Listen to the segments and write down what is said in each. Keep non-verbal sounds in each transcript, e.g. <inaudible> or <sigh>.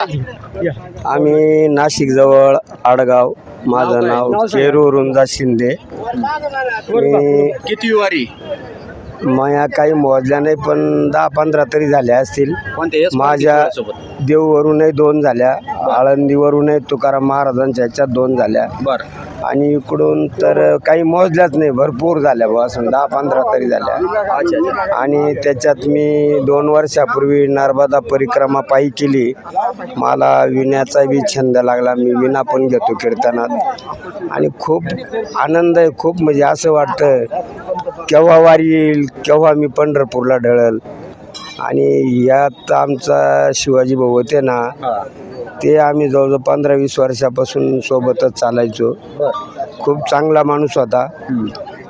आम्ही नाशिक जवळ आडगाव माझं नाव चेरू रुंजा शिंदे. मी किती वारी? माया काही मोजल्या नाही पण दहा पंधरा तरी झाल्या असतील. माझ्या देववरूनही दोन झाल्या. आळंदीवरूनही तुकाराम महाराजांच्या ह्याच्यात दोन झाल्या. बर. आणि इकडून तर काही मोजल्याच नाही. भरपूर झाल्या बुवा असं दहा पंधरा तरी झाल्या. आणि त्याच्यात मी दोन वर्षापूर्वी नर्मदा परिक्रमा पायी केली. मला विण्याचा बी छंद लागला. मी विणा पण घेतो कीर्तनात. आणि खूप आनंद आहे. खूप म्हणजे असं वाटतं केव्हा वारी येईल केव्हा मी पंढरपूरला ढळल. आणि यात आमचा शिवाजी भाऊ होते ना ते आम्ही जवळजवळ पंधरा वीस वर्षापासून सोबतच चालायचो. खूप चांगला माणूस होता.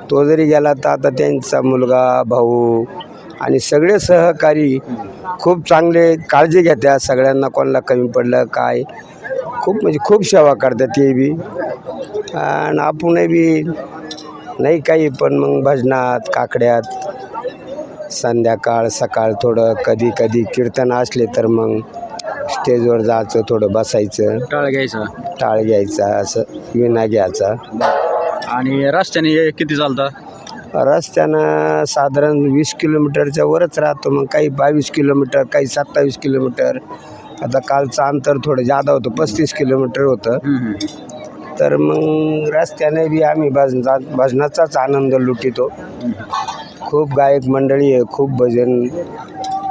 तो जरी गेला तर आता त्यांचा मुलगा भाऊ आणि सगळे सहकारी खूप चांगले काळजी घेत्या. सगळ्यांना कोणाला कमी पडलं काय? खूप म्हणजे खूप सेवा करतात ते बी. आणि आपणही बी नाही काही पण मग भजनात काकड्यात संध्याकाळ सकाळ थोडं कधी कधी कीर्तन असले तर मग स्टेजवर जायचं थोडं बसायचं. टाळ घ्यायचा. टाळ घ्यायचा असं विना घ्यायचा. आणि रस्त्याने किती चालतं? रस्त्यानं साधारण वीस किलोमीटरच्या वरच राहतो मग काही बावीस किलोमीटर काही सत्तावीस किलोमीटर. आता कालचं अंतर थोडं जादा होतं पस्तीस किलोमीटर होतं. तर मग रस्त्याने बी आम्ही भजना भजनाचाच आनंद लुटितो. खूप गायक मंडळी आहे खूप भजन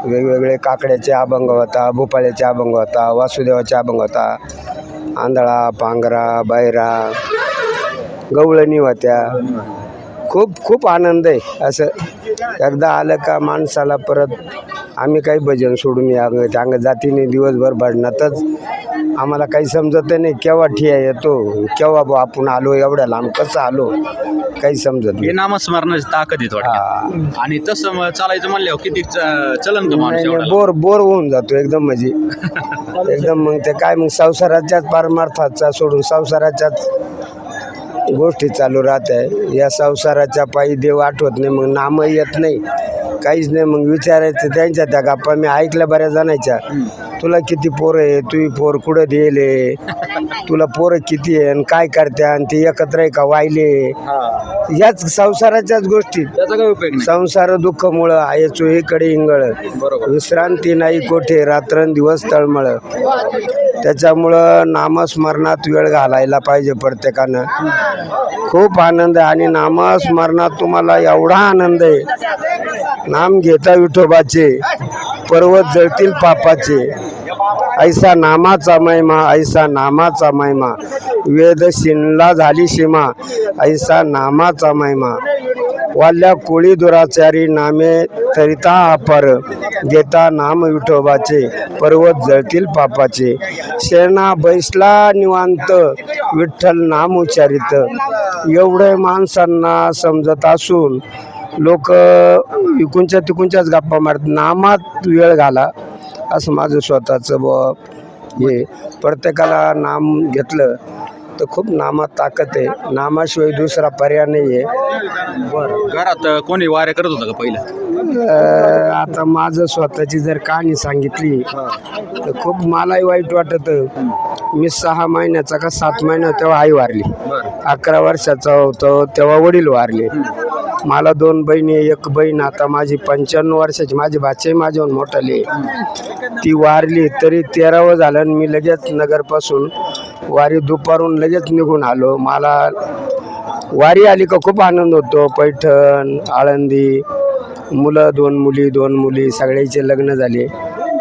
वेगवेगळे काकड्याचे अभंग होता भोपाळ्याचे अभंग होता वासुदेवाचे अभंग होता आंधळा पांगरा बायरा गवळणी होत्या. खूप खूप आनंद आहे. असं एकदा आलं का माणसाला परत आम्ही काही भजन सोडून या अंग जातीने दिवसभर भजनातच आम्हाला काही समजत नाही केव्हा ठिया येतो केव्हा बुवा आपण आलो एवढ्या लांब कसं आलो काही समजत नाही. हे नामस्मरणाची ताकद येत वाटतं. आणि तसं मग चालायचं म्हणल्यावर किती च- चलन का माणूस नाही, एवढा नाही, बोर बोर होऊन जातो एकदम म्हणजे. <laughs> एकदम मग ते काय मग संसाराच्याच पारमार्थाचा सोडून संसाराच्याच गोष्टी चालू राहत आहे या संसाराच्या पायी देव आठवत नाही मग नाम येत नाही. काहीच नाही मग विचारायचं त्यांच्या त्या गप्पा. मी ऐकल्या बऱ्याच जणांच्या. तुला किती पोरं आहे? तुझी पोर कुठं दिले तुला पोरं किती आहे? आणि काय करते? आणि ते एकत्र आहे का वाहिले याच संसाराच्याच गोष्टी. त्याचा काय उपयोग नाही. संसार दुःखमुळं आहे चोहीकडे इंगळ. बरोबर. विश्रांती नाही कोठे रात्रंदिवस तळमळ. त्याच्यामुळं नामस्मरणात वेळ घालायला पाहिजे प्रत्येकानं. खूप आनंद आहे आणि नामस्मरणात तुम्हाला एवढा आनंद आहे. नाम घेता विठोबाचे पर्वत जळतील पापाचे. ऐसा नामाचा महिमा ऐसा नामाचा महिमा. वेद शिनला झाली सीमा ऐसा नामाचा महिमा. वाल्या कोळी दुराचारी नामे तरिता अपर घेता नाम विठोबाचे पर्वत जळतील पापाचे. शेणा बैसला निवांत विठ्ठल नाम उच्चारित. एवढे माणसांना समजत असून लोक इकूनच्या तिकूनच्याच गप्पा मारत नामात वेळ घाला. असं माझं स्वतःचं ब हे प्रत्येकाला नाम घेतलं. तर खूप नामात ताकद आहे. नामाशिवाय दुसरा पर्याय नाही आहे बरं. घरात कोणी वाऱ्या करत होतं का पहिलं? अं, आता माझं स्वतःची जर कहाणी सांगितली तर खूप मलाही वाईट वाटत. मी सहा महिन्याचा का सात महिना तेव्हा आई वारली. अकरा वर्षाचा होतो तेव्हा वडील वारले. मला दोन बहिणी एक बहीण. आता माझी पंच्याण्णव वर्षाची माझी भाचे माझ्याहून मोठाली ती वारली तरी तेरावं झालं आणि मी लगेच नगरपासून वारी दुपारून लगेच निघून आलो. मला वारी आली का खूप आनंद होतो. पैठण आळंदी मुलं दोन मुली दोन मुली सगळ्याचे लग्न झाले.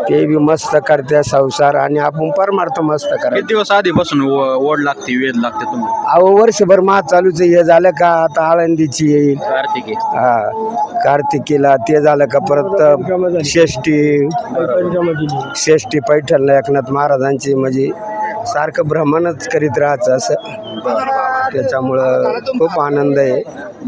ते बी मस्त करत्या संसार आणि आपण परमार्थ मस्त करा. किती दिवस आधीपासून ओ- ओढ लागते वेद लागते तुम्हाला? अहो वर्षभर मा चालूच. हे झालं का आता आळंदीची येईल. कार्तिकी. हा कार्तिकीला ते झालं का परत षष्टी षष्टी पैठणला एकनाथ महाराजांची म्हणजे सारखं भ्रमणच करीत राहायचं असं. त्याच्यामुळं खूप आनंद आहे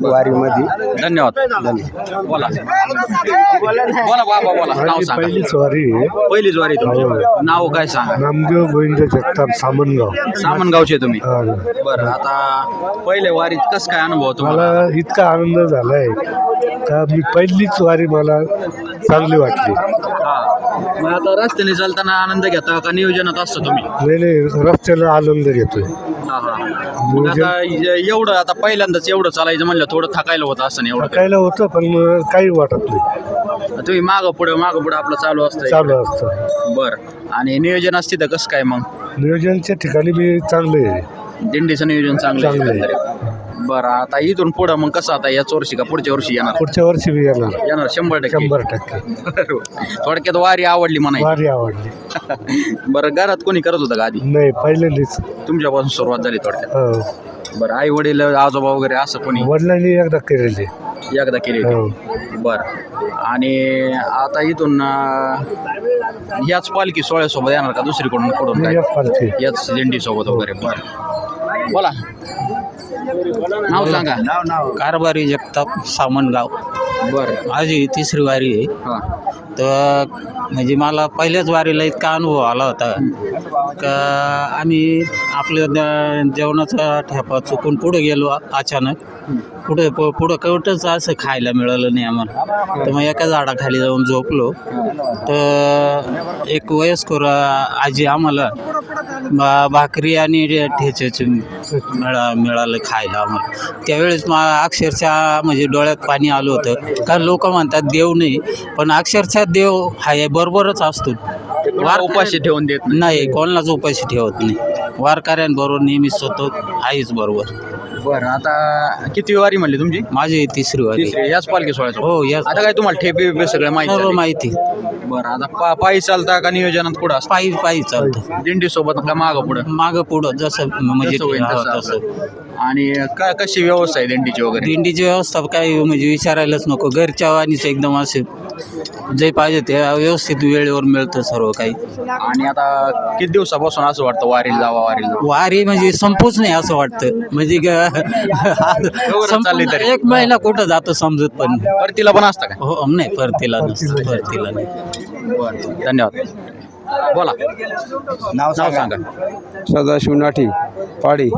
वारीमध्ये. धन्यवाद. धन्यवाद बोला. बोला बाबा बोला. नाव सांगा. पहिलीच वारी आहे. पहिलीच वारी तुमची. नाव काय सांगा? नामदेव गोविंद जगताप सामनगाव. सामनगावचे तुम्ही. हा. बरं आता पहिले वारीत कस काय अनुभव तुम्हाला? मला इतका आनंद झालाय का मी पहिलीच वारी मला चांगली वाटली. हा मग आता रस्त्याने चालताना आनंद घेता का नियोजनात असतो तुम्ही? नाही नाही रस्त्याला आनंद घेतोय. हा हा मग आता ए- एवढं आता पहिल्यांदाच एवढं चालायचं म्हणलं थोडं थकायला होतं असं नाही एवढं थकायला होतं पण मग काही वाटत नाही. तुम्ही मागं पुढं मागं पुढं आपलं चालू असतं चालू असतं. बरं. आणि नियोजन असते तर कसं काय मग? नियोजनच्या ठिकाणी मी चांगले आहे. दिंडीचं नियोजन चांगलं आहे. चांगलं आहे. एकंदरीत. बरं आता इथून पुढं मग कसं आता याच वर्षी का पुढच्या वर्षी येणार? पुढच्या वर्षी येणार. येणार शंभर टक्के. शंभर टक्के. थोडक्यात वारी आवडली म्हणाय भारी आवडली. बरं घरात कोणी करत होतं का आधी? नाही पहिल्यांदीच. तुमच्यापासून सुरुवात झाली थोडक्यात. हो. बरं आई वडील आजोबा वगैरे असं कोणी? वडिलांनी एकदा केलेली. एकदा केली हो. बरं. आणि आता इथून अं, याच पालखी सोहळ्यासोबत येणार का दुसरीकडून कुठून काय? एक पालखी. याच दिंडी सोबत वगैरे. बरं. बोला. नाव सांगा. कारभारी जगताप सामनगाव. बरं. माझी तिसरी वारी आहे. हां. तर म्हणजे मला पहिल्याच वारीला इतका अनुभव आला होता. का आम्ही आपल्या द- जेवणाचा ठेपा चुकून पुढे गेलो अचानक. पुढे प पुढं कवटच असं खायला मिळालं नाही आम्हाला. तर मग एका झाडाखाली जाऊन झोपलो. तर एक वयस्कर आ- आजी आम्हाला बा भाकरी आणि ठेच्याचे मिळा मिळालं खायला आम्हाला. त्यावेळेस मा अक्षरशः म्हणजे डोळ्यात पाणी आलं होतं. कारण लोक म्हणतात देव नाही पण अक्षरशः देव हा हे बरोबरच असतो. वार उपाशी ठेवून देत नाही. कोणालाच उपाशी ठेवत नाही. वारकऱ्यांबरोबर नेहमीच स्वतः आहेच बरोबर. बरं आता किती वारी म्हणली तुमची? माझी तिसरी वारी. तिसरी याच पालखी सोहळ्यासोबत हो याच आता काय तुम्हाला ठेपे बिपे सगळं माहिती सर्व झाले? माहिती. बरं आता पा पायी चालता का नियोजनात कुठं असतं? पायी पायी चालतं. दिंडी सोबत का मागं पुढं? मागं पुढं जसं म्हणजे जसं होईल हा, तसं तसं. आपलं. आणि का कशी व्यवस्था आहे दिंडीची वगैरे? दिंडीची व्यवस्था काय म्हणजे विचारायलाच नको. घरच्या वाणीच एकदम असे जे पाहिजे ते व्यवस्थित वेळेवर मिळतं सर्व काही. आणि आता किती दिवसापासून असं वाटतं वारीला जावा वारीला जावा? वारी म्हणजे संपूच नाही असं वाटतं. म्हणजे ग- चालली तरी. एक महिना कुठं जातो समजत पण नाही. परतीला पण असतं का? हो नाही परतीला नसतं परतीला नाही. धन्यवाद. बोला. नाव सांगा. सदाशिव नाठी पाडी.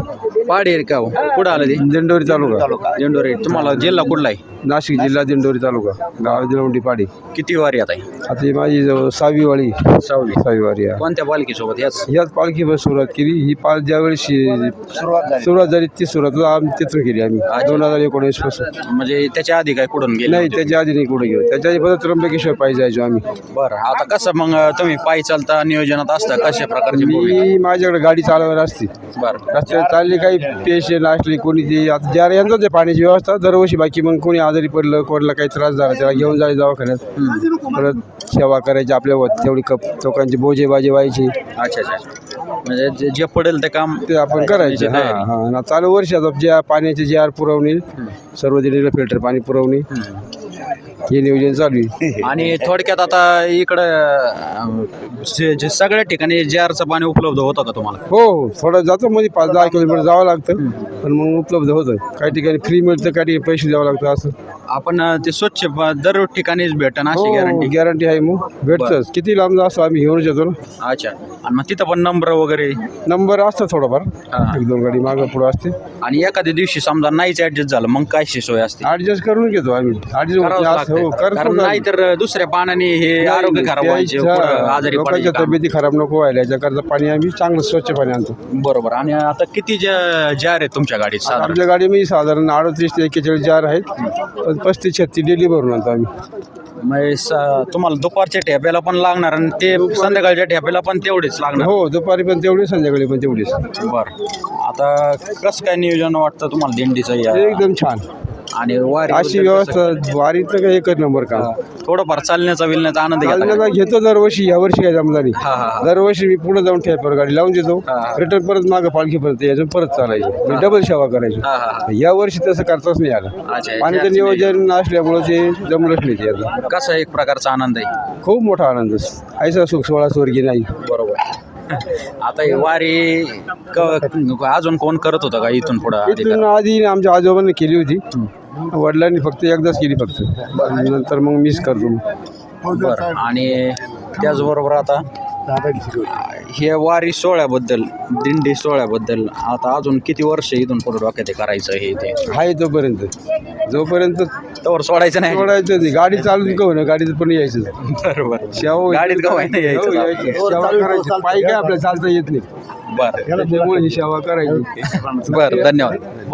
पाडी का हो? कुठं आलं ते? दिंडोरी तालुका. दिंडोरी तुम्हाला जिल्हा कुठला आहे? नाशिक जिल्हा दिंडोरी तालुका. गाव दिलवंडी पाडी. किती वारी आता आहे? आता ही माझी जवळ सहावी वाळी सहावी. सहावी वारी आहे कोणत्या पालखी सोबत याच ह्याच पालखी बस सुरुवात केली. ही पाल ज्या वेळेस सुरुवात झाली. ती सुरुवात आम्ही तिथून केली आम्ही. दोन हजार एकोणीसपासून. म्हणजे त्याच्या आधी काय कुठून गेले नाही? त्याच्या आधी नाही कुठे गेलो. त्याच्या आधी परत त्र्यंबकेश्वर पाहिजे जायचो आम्ही. बरं. आता कसं मग तुम्ही पायी चालता नियोजनात असता कशा प्रकारची भूमिका? मी माझ्याकडे गाडी चालवायला असते. बरं. रस्त्यावर चालली काही पेशंट असली कोणी ते आता ज्या यांचं ते पाण्याची व्यवस्था दरवर्षी बाकी मग कोणी आजारी पडलं कोणाला काही त्रास झाला त्याला घेऊन जायचं दवाखान्यात. परत सेवा करायची आपल्या व- तेवढी कप लोकांची बोजे बाजे व्हायची. अच्छा अच्छा म्हणजे जे- जे पडेल ते काम ते आपण करायचं. हां. हां. हां चालू वर्षात ज्या पाण्याचे जे आर पुरवणे सर्व दिलेलं फिल्टर पाणी पुरवणे. हे नियोजन चालू आहे. <laughs> आणि थोडक्यात आता इकडं अं, जे जे सगळ्या ठिकाणी जारचं पाणी उपलब्ध होतं का तुम्हाला? हो हो थोडं जातं मध्ये पाच दहा किलोमीटर जावं लागतं. पण मग उपलब्ध होतं. काही ठिकाणी फ्री मिळतं काही ठिकाणी पैसे द्यावं लागतं असं. आपण अं, ते स्वच्छ प- दर ठिकाणीच भेटन अशी हो गॅरंटी गॅरंटी आहे मग. भेटतंच. किती लांब असं आम्ही घेऊन येतो ना. अच्छा. आणि मग तिथं पण नंबर वगैरे? नंबर असतात थोडाफार. हां. एक दोन गाडी मागं पुढं असते. आणि एखाद्या दिवशी समजा नाहीच ऍडजस्ट झालं मग काय सोय असते? ऍडजस्ट करून घेतो आम्ही. ऍडजस्ट करावंच. हो कारण करतो नाही तर दुसऱ्या पाण्याने हे आरोग्य खराब व्हायचे पुढं आजारी लोकांच्या पडायचे तब्येती खराब नको व्हायला याच्याकरता पाणी आम्ही चांगलं स्वच्छ पाणी आणतो. बरोबर. आणि आता किती ज- जार आहेत तुमच्या गाडीत साधारण? आमच्या गाडीमध्ये साधारण अडतीस ते एक्केचाळीस जार आहेत पण पस्तीस छत्तीस डेली भरून आणतो आम्ही. म्हणजे स- तुम्हाला दुपारच्या ठेप्याला पण लागणार आणि ते संध्याकाळच्या ठेप्याला पण तेवढेच लागणार. हो दुपारी पण तेवढीच संध्याकाळी पण तेवढीच. बरं. आता कसं काय नियोजन वाटतं तुम्हाला दिंडीचं या एकदम छान. आणि वारी अशी व्यवस्था वारीचं काही एकच नंबर काम थोडंफार चालण्याचा विलण्याचा आनंद घेता का? चालण्याचा घेतो दरवर्षी यावर्षी काय जमला हा हा हा. दरवर्षी मी पुढे जाऊन ठेपर गाडी लावून देतो. हा. रिटर्न परत मागं पालखीपर्यंत यायचं परत चालायचं. डबल सेवा करायची. हा हा हा. या वर्षी तसं करताच नाही आलं. पाण्याचं याचं नियोजन असल्यामुळं ते जमलंच नाही ते कसा एक प्रकारचा आनंद आहे? खूप मोठा आनंद. ऐसा सुख सोळा स्वर्गीय नाही. बरोबर. आता ही वारी क- अजून कोण करत होतं का इथून पुढं इथून आधी आमच्या आजोबांनी केली होती. वडिलांनी फक्त एकदाच केली फक्त. नंतर मग मिस करतो बरं. आणि त्याचबरोबर आता? हे वारी सोहळ्याबद्दल दिंडी सोहळ्याबद्दल आता अजून किती वर्ष इथून पुढे डोक्यात हे करायचं हे ते? आहे तोपर्यंत. जोपर्यंत तोवर सोडायचं नाही. सोडायचं नाही. गाडी चालून का होईना गाडीत पण यायचं बरोबर. शेवा गाडीत का होईना यायचं. यायचं. सेवा करायची. पायी काय आपल्याला चालता येत नाही. बरं. त्यामुळे ही सेवा करायची. बरं धन्यवाद.